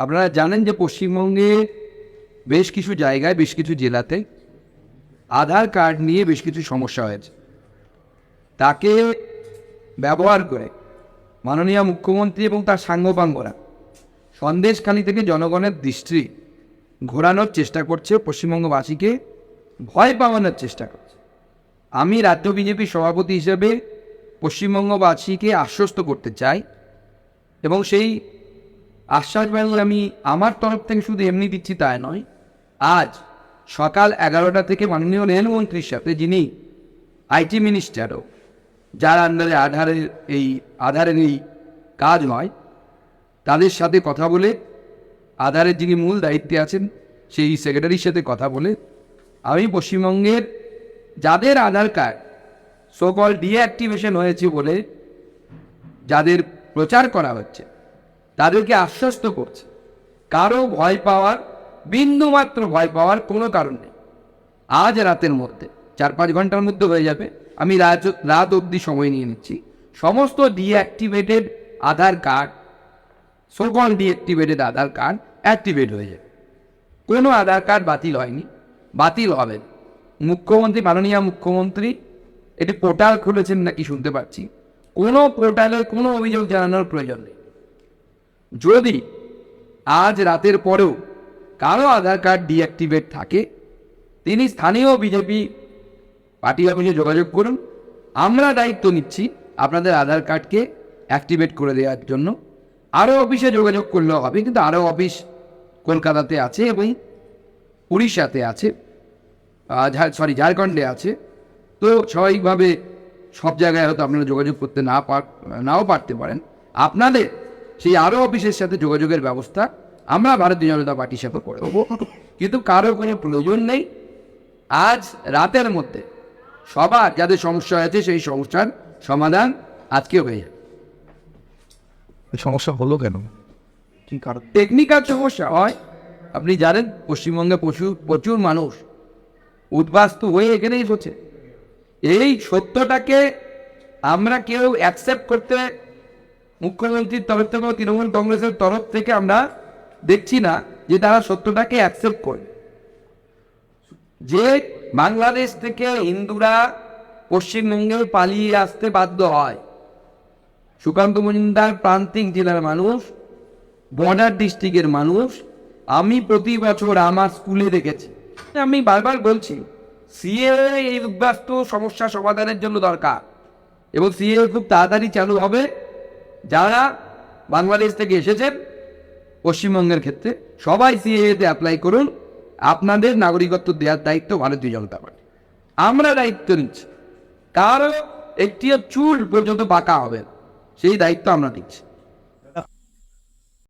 আপনারা জানেন যে পশ্চিমবঙ্গে বেশ কিছু জায়গায়, বেশ কিছু জেলাতে আধার কার্ড নিয়ে বেশ কিছু সমস্যা হয়েছে। তাকে ব্যবহার করে মাননীয় মুখ্যমন্ত্রী এবং তার সাঙ্গপাঙ্গরা সন্দেশখালী থেকে জনগণের দৃষ্টি ঘোরানোর চেষ্টা করছে, পশ্চিমবঙ্গবাসীকে ভয় পাওয়ানোর চেষ্টা করছে। আমি রাজ্য বিজেপির সভাপতি হিসেবে পশ্চিমবঙ্গবাসীকে আশ্বস্ত করতে চাই এবং সেই আশ্বাস বাণী আমি আমার তরফ থেকে শুধু এমনি দিচ্ছি তাই নয়। আজ সকাল এগারোটা থেকে মাননীয় রেলমন্ত্রীর সাথে যিনি আইটি মিনিস্টারও, যার আন্ডারে আধারের এই আধারের এই কাজ হয়, তাদের সাথে কথা বলে, আধারের যিনি মূল দায়িত্বে আছেন, সেই সেক্রেটারির সাথে কথা বলে, আমি পশ্চিমবঙ্গের যাদের আধার কার্ড সকল ডিঅ্যাক্টিভেশন হয়েছে বলে যাদের প্রচার করা হচ্ছে তাদেরকে আশ্বস্ত করছে। কারও ভয় পাওয়ার, বিন্দুমাত্র ভয় পাওয়ার কোনো কারণ নেই। আজ রাতের মধ্যে, চার পাঁচ ঘণ্টার মধ্যে হয়ে যাবে। আমি রাত রাত অবধি সময় নিয়ে নিচ্ছি। সমস্ত ডিঅ্যাক্টিভেটেড আধার কার্ড, সকল ডিঅ্যাক্টিভেটেড আধার কার্ড অ্যাক্টিভেট হয়ে যাবে। কোনো আধার কার্ড বাতিল হয়নি। বাতিল হবে। মুখ্যমন্ত্রী, মাননীয় মুখ্যমন্ত্রী এটি পোর্টাল খুলেছেন নাকি শুনতে পাচ্ছি। কোনো পোর্টালের কোনো অভিযোগ জানানোর প্রয়োজন নেই। যদি আজ রাতের পরেও কারও আধার কার্ড ডিঅ্যাক্টিভেট থাকে, তিনি স্থানীয় বিজেপি পার্টি অফিসে যোগাযোগ করুন। আমরা দায়িত্ব নিচ্ছি আপনাদের আধার কার্ডকে অ্যাক্টিভেট করে দেওয়ার জন্য। আরও অফিসে যোগাযোগ করলেও হবে, কিন্তু আরও অফিস কলকাতাতে আছে এবং উড়িষ্যাতে আছে সরি, ঝাড়খণ্ডে আছে। তো স্বাভাবিকভাবে সব জায়গায় হয়তো আপনারা যোগাযোগ করতে না পার, নাও পারতে পারেন। আপনাদের সেই আরও অফিসের সাথে যোগাযোগের ব্যবস্থা আমরা ভারতীয় জনতা পার্টির সাথে করে দেবো কিন্তু কারও কোনো প্রয়োজন নেই। আজ রাতের মধ্যে সবার যাদের সমস্যা আছে সেই সমস্যার সমাধান আজকে হয়ে যাবে। সমস্যা হলো কেন? কি কারণ? টেকনিক্যাল সমস্যা হয়। আপনি জানেন পশ্চিমবঙ্গে প্রচুর প্রচুর মানুষ উদ্বাস্তু হয়ে এখানেই হচ্ছে এই সত্যটাকে আমরা কেউ অ্যাকসেপ্ট করতে মুখ্যমন্ত্রীর তরফ থেকে তৃণমূল কংগ্রেসের তরফ থেকে আমরা দেখছি না যে তারা সত্যটাকে অ্যাকসেপ্ট করে। যে বাংলাদেশ থেকে হিন্দুরা পশ্চিমবঙ্গে পালিয়ে আসতে বাধ্য হয়। সুকান্ত মজুমদার প্রান্তিক জেলার মানুষ, বর্ডার ডিস্ট্রিক্টের মানুষ, আমি প্রতি বছর আমার স্কুলে দেখেছি। আমি বারবার বলছি সিএ এই উদ্বাস্ত সমস্যা সমাধানের জন্য দরকার। এবং সিএ খুব তাড়াতাড়ি চালু হবে। যারা বাংলাদেশ থেকে এসেছেন পশ্চিমবঙ্গের ক্ষেত্রে, সবাই সিএতে অ্যাপ্লাই করুন। আপনাদের নাগরিকত্ব দেওয়ার দায়িত্ব ভারতীয় জনতা পার্টি। আমরা দায়িত্ব নিচ্ছি। কারও একটিও চুল পর্যন্ত পাকা হবে সেই দায়িত্ব আমরা নিচ্ছি।